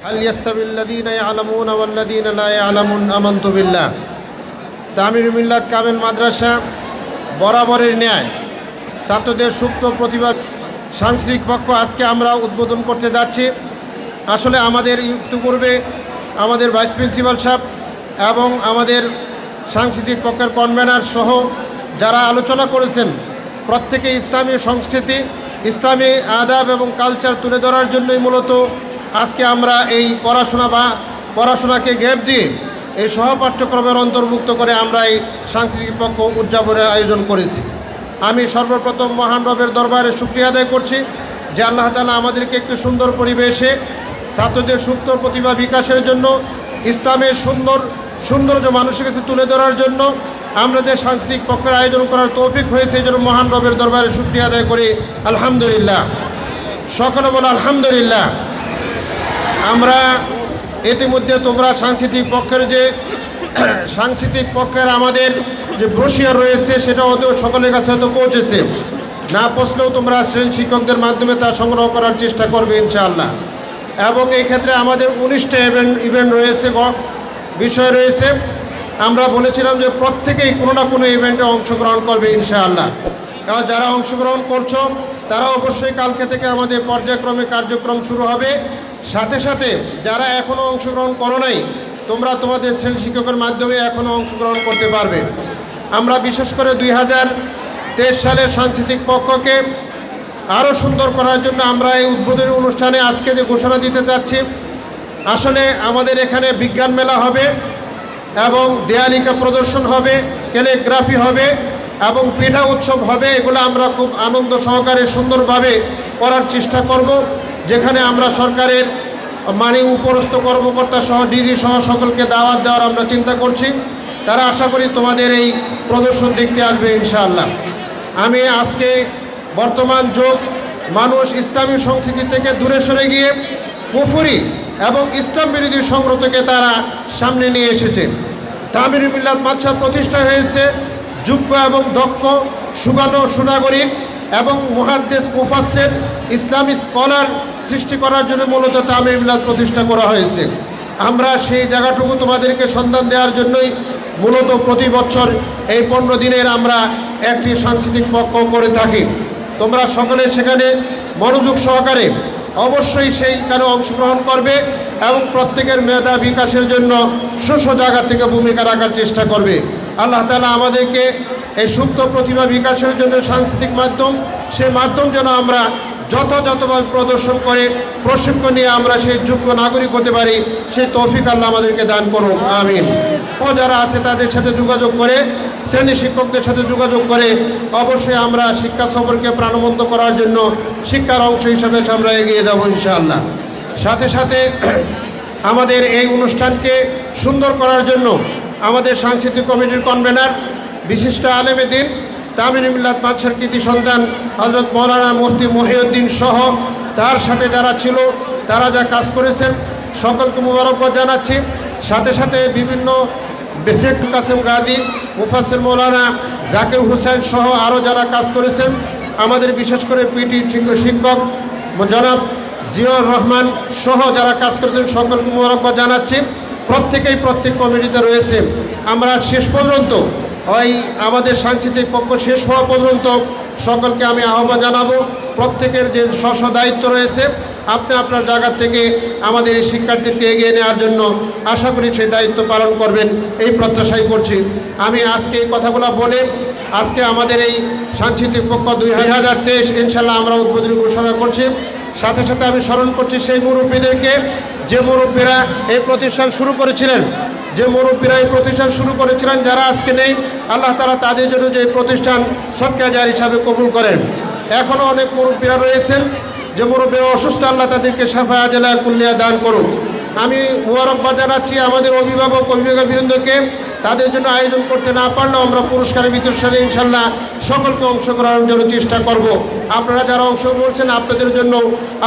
هل يستوي الذين يعلمون والذين لا يعلمون آمنت بالله Tamir মিল্লাত কামেল মাদ্রাসা বরাবরের ন্যায় ছাত্রদের সুপ্ত প্রতিভা সাংস্কৃতিক পক্ষ আজকে আমরা উদ্বোধন করতে যাচ্ছি আসলে আমাদের ইতিপূর্বে আমাদের ভাইস প্রিন্সিপাল সাহেব এবং আমাদের সাংস্কৃতিক পক্ষের কনভেনার সহ যারা আলোচনা করেছেন প্রত্যেকে ইসলামী সংস্কৃতি ইসলামী আদাব এবং কালচার তুলে ধরার জন্যই মূলত আজকে আমরা এই পড়াশোনা বা পড়াশোনাকে গ্যাপ দিয়ে এই সহপাঠ্যক্রমের অন্তর্ভুক্ত করে আমরা এই সাংস্কৃতিক পক্ষ উদযাপনের আয়োজন করেছি। আমি সর্বপ্রথম মহান রবের দরবারে শুক্রিয়া আদায় করছি। যে আল্লাহ তালা আমাদেরকে একটি সুন্দর পরিবেশে, ছাত্রদের সুপ্ত প্রতিভা বিকাশের জন্য, ইসলামের সুন্দর সৌন্দর্য মানুষের কাছে তুলে ধরার জন্য আমাদের সাংস্কৃতিক পক্ষের আয়োজন করার তৌফিক হয়েছে, এই জন্য মহান রবের দরবারে শুক্রিয়া আদায় করি। আলহামদুলিল্লাহ। সকলে বলো আলহামদুলিল্লাহ। আমরা ইতিমধ্যে তোমরা সাংস্কৃতিক পক্ষের যে সাংস্কৃতিক পক্ষের আমাদের যে ব্রোশিয়ার রয়েছে, সেটা হয়তো সকলের কাছে হয়তো পৌঁছেছে। না পৌঁছলেও তোমরা শ্রেণি শিক্ষকদের মাধ্যমে তা সংগ্রহ করার চেষ্টা করবে, ইনশাআল্লাহ। এবং এই ক্ষেত্রে আমাদের উনিশটা ইভেন্ট ইভেন্ট রয়েছে বিষয় রয়েছে। আমরা বলেছিলাম যে প্রত্যেকেই কোনো না কোনো ইভেন্টে অংশগ্রহণ করবে, ইনশাআল্লাহ। এবার যারা অংশগ্রহণ করছ, তারা অবশ্যই কালকে থেকে আমাদের পর্যায়ক্রমে কার্যক্রম শুরু হবে। সাথে সাথে যারা এখনও অংশগ্রহণ করো নাই, তোমরা তোমাদের শ্রেণি শিক্ষকের মাধ্যমে এখনও অংশগ্রহণ করতে পারবে। আমরা বিশেষ করে দুই হাজার তেইশ সালের সাংস্কৃতিক পক্ষকে আরও সুন্দর করার জন্য আমরা এই উদ্বোধনী অনুষ্ঠানে আজকে যে ঘোষণা দিতে চাচ্ছি, আসলে আমাদের এখানে বিজ্ঞান মেলা হবে এবং দেয়ালিকা প্রদর্শন হবে, ক্যালিগ্রাফি হবে এবং পিঠা উৎসব হবে। এগুলো আমরা খুব আনন্দ সহকারে সুন্দরভাবে করার চেষ্টা করব। যেখানে আমরা সরকারের মানে উপরস্থ কর্মকর্তা সহ, ডিজি সহ সকলকে দাওয়াত দেওয়ার আমরা চিন্তা করছি। তারা আশা করি তোমাদের এই প্রদর্শন দেখতে আসবে ইনশাআল্লাহ। আমি আজকে বর্তমান যুগ, মানুষ ইসলামী সংস্কৃতি থেকে দূরে সরে গিয়ে কুফুরি এবং ইসলাম বিরোধী সংগ্রহকে তারা সামনে নিয়ে এসেছে। তামির মিল্লাত মাদ্রাসা প্রতিষ্ঠা হয়েছে যোগ্য এবং দক্ষ সুগানো সুনাগরিক এবং মহাদ্দেশ মুফাসের ইসলামী স্কলার সৃষ্টি করার জন্য মূলত তামির মিল্লাত প্রতিষ্ঠা করা হয়েছে। আমরা সেই জায়গাটুকু তোমাদেরকে সন্ধান দেওয়ার জন্যই মূলত প্রতি বছর এই পনেরো দিনের আমরা একটি সাংস্কৃতিক পক্ষ করে থাকি। তোমরা সকলে সেখানে মনোযোগ সহকারে অবশ্যই সেইখানে অংশগ্রহণ করবে এবং প্রত্যেকের মেধা বিকাশের জন্য শস্য জায়গা থেকে ভূমিকা রাখার চেষ্টা করবে। আল্লাহ তালা আমাদেরকে এই সুপ্ত প্রতিভা বিকাশের জন্য সাংস্কৃতিক মাধ্যম, সে মাধ্যম যেন আমরা যথাযথভাবে প্রদর্শন করে, প্রশিক্ষণ নিয়ে আমরা সেই যোগ্য নাগরিক হতে পারি, সেই তৌফিক আল্লাহ আমাদেরকে দান করুন, আমিন। ও যারা আছে তাদের সাথে যোগাযোগ করে, শ্রেণি শিক্ষকদের সাথে যোগাযোগ করে, অবশ্যই আমরা শিক্ষা সফরকে প্রাণবন্ত করার জন্য শিক্ষার অংশ হিসাবে আমরা এগিয়ে যাব ইনশাআল্লাহ। সাথে সাথে আমাদের এই অনুষ্ঠানকে সুন্দর করার জন্য আমাদের সাংস্কৃতিক কমিটির কনভেনার বিশিষ্ট আলেমে দিন তামির মিল্লাত বাদশার কৃতি সন্তান হজরত মৌলানা মুফতি মহিউদ্দিন সহ তার সাথে যারা ছিল, তারা যা কাজ করেছেন, সকলকে মুবারকবাদ জানাচ্ছি। সাথে সাথে বিভিন্ন বেসেক কাসেম গাদি মুফাসের মৌলানা জাকির হুসেন সহ আরও যারা কাজ করেছেন, আমাদের বিশেষ করে পিটি শিক্ষক জনাব জিয়র রহমান সহ যারা কাজ করেছেন, সকলকে মোবারকবাদ জানাচ্ছি। প্রত্যেকেই প্রত্যেক কমিটিতে রয়েছে। আমরা শেষ পর্যন্ত ওই আমাদের সাংস্কৃতিক পক্ষ শেষ হওয়া পর্যন্ত সকলকে আমি আহ্বান জানাব। প্রত্যেকের যে স্ব দায়িত্ব রয়েছে, আপনি আপনার জায়গা থেকে আমাদের এই শিক্ষার্থীকে এগিয়ে নেওয়ার জন্য আশা করি সেই দায়িত্ব পালন করবেন, এই প্রত্যাশাই করছি। আমি আজকে এই কথাগুলো বলে আজকে আমাদের এই সাংস্কৃতিক পক্ষ দুই হাজার তেইশ ইনশাল্লাহ আমরা উদ্বোধনী ঘোষণা করছি। সাথে সাথে আমি স্মরণ করছি সেই মুরব্বীদেরকে, যে মুরব্বীরা এই প্রতিষ্ঠান শুরু করেছিলেন যে মুরব্বীরা এই প্রতিষ্ঠান শুরু করেছিলেন, যারা আজকে নেই, আল্লাহ তালা তাদের জন্য যে প্রতিষ্ঠান সৎকাজার হিসাবে কবুল করেন। এখনও অনেক মুরব্বীরা রয়েছেন, যে মুরব্বীরা অসুস্থ, আল্লাহ তাদেরকে সাফা জেলা কুল্লিয়া দান করুন। আমি মুবারকবাদ জানাচ্ছি আমাদের অভিভাবক অভিভাবক বৃন্দকে, তাদের জন্য আয়োজন করতে না পারলেও আমরা পুরস্কারের বিতরণে ইনশাল্লাহ সকলকে অংশগ্রহণের জন্য চেষ্টা করব। আপনারা যারা অংশগ্রহণ করছেন, আপনাদের জন্য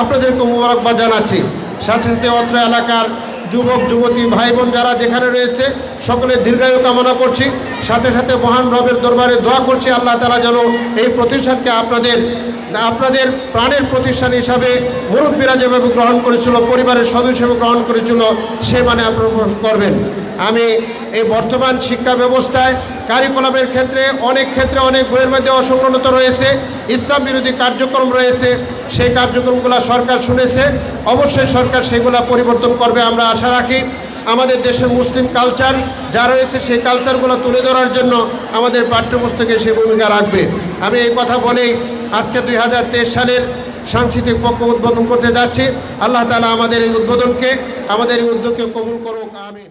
আপনাদেরকে মুবারকবাদ জানাচ্ছি সাথে সাথে অত্র এলাকার যুবক, যুবতী ভাই বোন যারা যেখানে রয়েছে সকলে দীর্ঘায়ু কামনা করছি। সাথে সাথে মহান রবের দরবারে দোয়া করছি, আল্লাহ তালা যেন এই প্রতিষ্ঠানকে আপনাদের আপনাদের প্রাণের প্রতিষ্ঠান হিসাবে মুরব্বীরা যেভাবে গ্রহণ করেছিল, পরিবারের সদস্য গ্রহণ করেছিল, সে মানে আপনারা করবেন। আমি এই বর্তমান শিক্ষা ব্যবস্থায় কারিকুলামের ক্ষেত্রে অনেক ক্ষেত্রে অনেক বইয়ের মধ্যে অসংলগ্নতা রয়েছে, ইসলাম বিরোধী কার্যক্রম রয়েছে, সেই কার্যক্রমগুলো সরকার শুনেছে, অবশ্যই সরকার সেগুলো পরিবর্তন করবে আমরা আশা রাখি। আমাদের দেশের মুসলিম কালচার যা রয়েছে সেই কালচারগুলো তুলে ধরার জন্য আমাদের পাঠ্যপুস্তকে সে ভূমিকা রাখবে। আমি এই কথা বলেই আজকে দুই হাজার তেইশ সালের সাংস্কৃতিক পক্ষ উদ্বোধন করতে যাচ্ছি। আল্লাহ তালা আমাদের এই উদ্বোধনকে, আমাদের এই উদ্যোগকে কবুল করুক, আমিন।